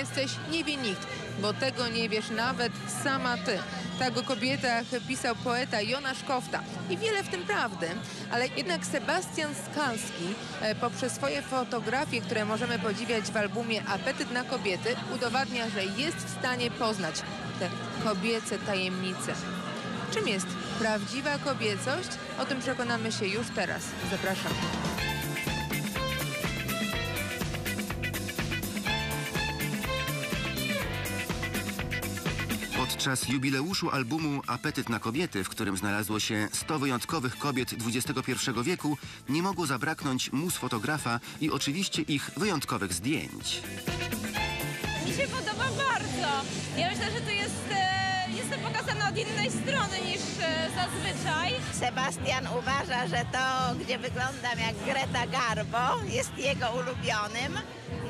jesteś, nie wie nikt, bo tego nie wiesz nawet sama ty. Tak o kobietach pisał poeta Jonasz Kofta. I wiele w tym prawdy, ale jednak Sebastian Skalski e, poprzez swoje fotografie, które możemy podziwiać w albumie Apetyt na kobiety, udowadnia, że jest w stanie poznać te kobiece tajemnice. Czym jest prawdziwa kobiecość? O tym przekonamy się już teraz. Zapraszam. Podczas jubileuszu albumu Apetyt na kobiety, w którym znalazło się 100 wyjątkowych kobiet XXI wieku, nie mogło zabraknąć mus fotografa i oczywiście ich wyjątkowych zdjęć. Mi się podoba bardzo. Ja myślę, że to jest, e, jestem pokazana od innej strony niż e, zazwyczaj. Sebastian uważa, że to, gdzie wyglądam jak Greta Garbo, jest jego ulubionym.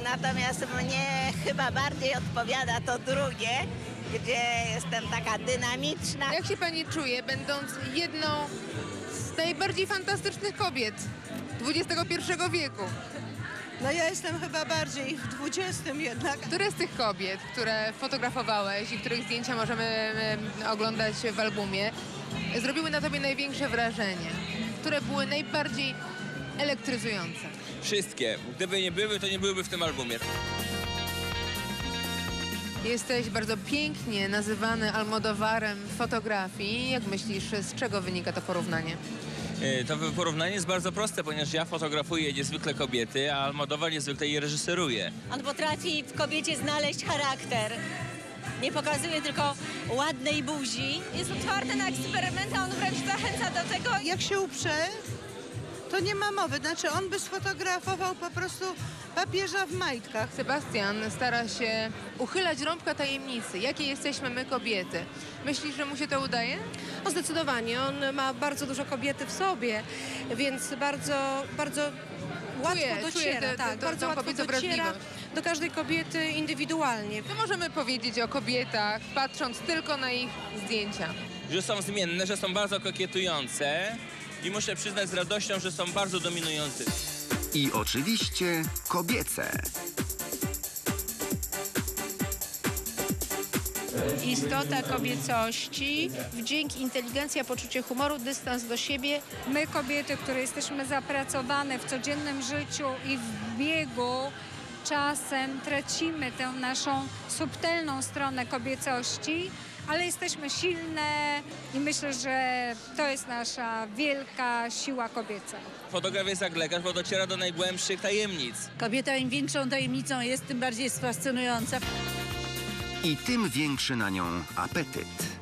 Natomiast mnie chyba bardziej odpowiada to drugie, gdzie jestem taka dynamiczna. Jak się pani czuje, będąc jedną z najbardziej fantastycznych kobiet XXI wieku? No ja jestem chyba bardziej w dwudziestym jednak. Które z tych kobiet, które fotografowałeś i których zdjęcia możemy em, oglądać w albumie, zrobiły na tobie największe wrażenie? Które były najbardziej elektryzujące? Wszystkie. Gdyby nie były, to nie byłyby w tym albumie. Jesteś bardzo pięknie nazywany Almodowarem fotografii. Jak myślisz, z czego wynika to porównanie? E, To porównanie jest bardzo proste, ponieważ ja fotografuję niezwykle kobiety, a Almodovar niezwykle je reżyseruje. On potrafi w kobiecie znaleźć charakter. Nie pokazuje tylko ładnej buzi. Jest otwarty na eksperymenty, a on wręcz zachęca do tego. Jak się uprze, to nie ma mowy. Znaczy on by sfotografował po prostu papieża w majtkach. Sebastian stara się uchylać rąbka tajemnicy. Jakie jesteśmy my kobiety? Myślisz, że mu się to udaje? No zdecydowanie, on ma bardzo dużo kobiety w sobie, więc bardzo, bardzo łatwo czuje dociera, tę- tę- tak, tę- bardzo łatwo dociera do każdej kobiety indywidualnie. Co możemy powiedzieć o kobietach, patrząc tylko na ich zdjęcia? Że są zmienne, że są bardzo kokietujące i muszę przyznać z radością, że są bardzo dominujące. I oczywiście kobiece. istota kobiecości, wdzięk, inteligencja, poczucie humoru, dystans do siebie. My kobiety, które jesteśmy zapracowane w codziennym życiu i w biegu, czasem tracimy tę naszą subtelną stronę kobiecości, ale jesteśmy silne i myślę, że to jest nasza wielka siła kobieca. Fotograf jest jak lekarz, bo dociera do najgłębszych tajemnic. Kobieta im większą tajemnicą jest, tym bardziej jest fascynująca. I tym większy na nią apetyt.